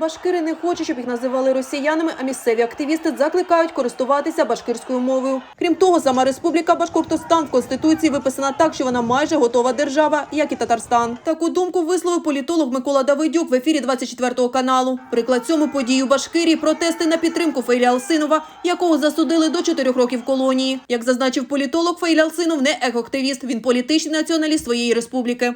Башкири не хочуть, щоб їх називали росіянами, а місцеві активісти закликають користуватися башкирською мовою. Крім того, сама республіка Башкортостан в конституції виписана так, що вона майже готова держава, як і Татарстан. Таку думку висловив політолог Микола Давидюк в ефірі 24 каналу. Приклад цьому події у Башкирії протести на підтримку Фейля Алсинова, якого засудили до 4 років колонії. Як зазначив політолог, Фейля Алсинов не екоактивіст, він політичний націоналіст своєї республіки.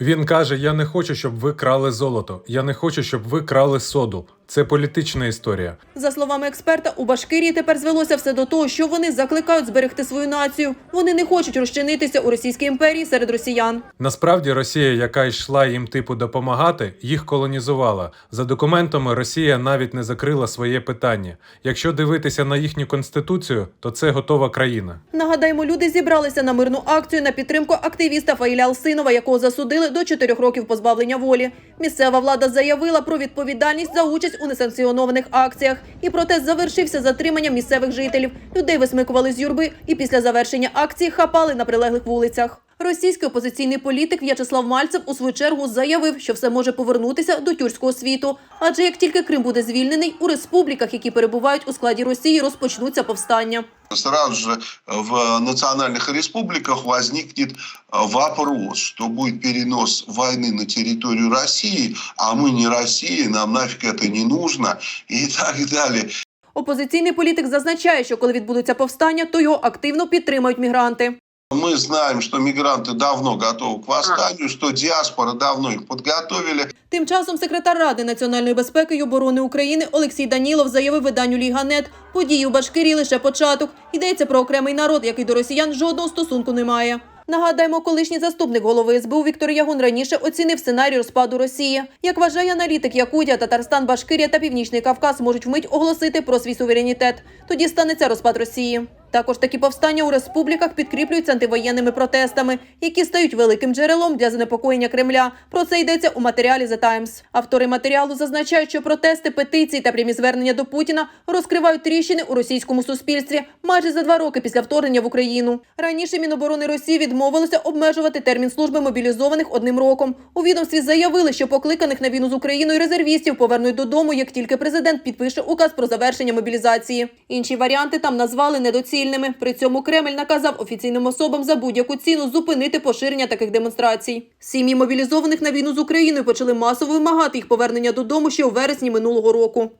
Він каже: Я не хочу, щоб ви крали золото. Я не хочу, щоб ви крали соду. Це політична історія. За словами експерта, у Башкирії тепер звелося все до того, що вони закликають зберегти свою націю. Вони не хочуть розчинитися у Російській імперії серед росіян. Насправді, Росія, яка йшла їм типу допомагати, їх колонізувала. За документами Росія навіть не закрила своє питання. Якщо дивитися на їхню конституцію, то це готова країна. Нагадаємо, люди зібралися на мирну акцію на підтримку активіста Фаїля Алсинова, якого засудили до 4 років позбавлення волі. Місцева влада заявила про відповідальність за участь у несанкціонованих акціях. І протест завершився затриманням місцевих жителів. Людей висмикували з юрби і після завершення акції хапали на прилеглих вулицях. Російський опозиційний політик В'ячеслав Мальцев у свою чергу заявив, що все може повернутися до тюркського світу. Адже як тільки Крим буде звільнений, у республіках, які перебувають у складі Росії, розпочнуться повстання. сразу же в национальных республиках возникнет э, вопрос, что будет перенос войны на территорию России, а мы не Россия, нам нафиг это не нужно и так далее. Опозиційний політик зазначає, що коли відбудуться повстання, то його активно підтримають мігранти. Мы знаем, что мигранты давно готовы к восстанию, что диаспора давно их подготовили. Тим часом секретар Ради національної безпеки і оборони України Олексій Данілов заявив виданню Ліганет, події у Башкирії лише початок. Йдеться про окремий народ, який до росіян жодного стосунку не має. Нагадаємо, колишній заступник голови СБУ Віктор Ягун раніше оцінив сценарій розпаду Росії. Як вважає аналітик, Якутія, Татарстан, Башкирія та Північний Кавказ можуть вмить оголосити про свій суверенітет. Тоді станеться розпад Росії. Також такі повстання у республіках підкріплюються антивоєнними протестами, які стають великим джерелом для занепокоєння Кремля. Про це йдеться у матеріалі The Times. Автори матеріалу зазначають, що протести, петиції та прямі звернення до Путіна розкривають тріщини у російському суспільстві майже за два роки після вторгнення в Україну. Раніше Міноборони Росії відмовилося обмежувати термін служби мобілізованих одним роком. У відомстві заявили, що покликаних на війну з Україною резервістів повернуть додому, як тільки президент підпише указ про завершення мобілізації. Інші варіанти там назвали недоцільними. При цьому Кремль наказав офіційним особам за будь-яку ціну зупинити поширення таких демонстрацій. Сім'ї мобілізованих на війну з Україною почали масово вимагати їх повернення додому ще у вересні минулого року.